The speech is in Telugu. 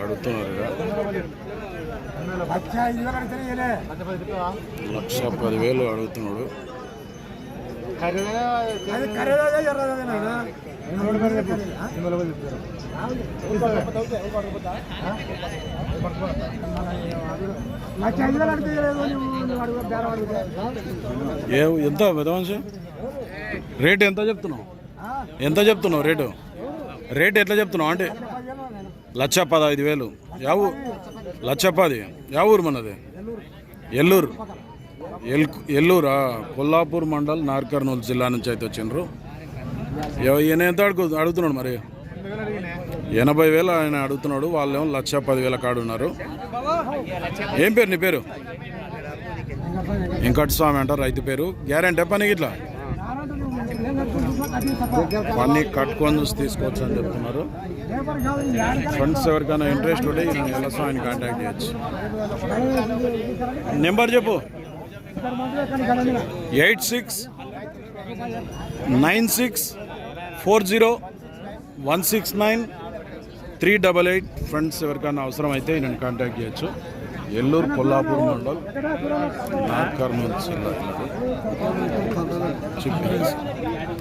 అడుగుతున్నారు లక్ష పదివేలు అడుగుతున్నాడు. ఏ ఎంత విధవంశం రేట్ ఎంత చెప్తున్నావు? ఎంత చెప్తున్నావు రేటు? రేట్ ఎట్లా చెప్తున్నావు అంటే లక్ష పదహైదు వేలు. యావు లక్ష పది. యావూరు మనది? ఎల్లూరు. ఎల్ ఎల్లూరా? కొల్లాపూర్ మండల్ నార్కర్నూలు జిల్లా నుంచి అయితే వచ్చిండ్రు. ఈయన ఎంత అడుగు అడుగుతున్నాడు మరి? ఎనభై వేలు ఆయన అడుగుతున్నాడు. వాళ్ళేమో లక్ష పదివేల కాడున్నారు ఏం పేరు నీ పేరు? వెంకటస్వామి అంటారు రైతు పేరు. గ్యారంటీ పని ఇట్లా అవన్నీ కట్టుకొని చూసి తీసుకోవచ్చు అని చెప్తున్నారు. ఫ్రెండ్స్ ఎవరికైనా ఇంట్రెస్ట్ ఉంటే ఈయన ఆయన కాంటాక్ట్ చేయొచ్చు. నెంబర్ చెప్పు. Eight six nine six four zero one six nine three double eight. Friends ఎవరికైనా అవసరం అయితే నేను కాంటాక్ట్ చేయొచ్చు. ఎల్లూరు కొల్లాపూర్ మండల్ నార్కర్నూలు జిల్లా. చిక్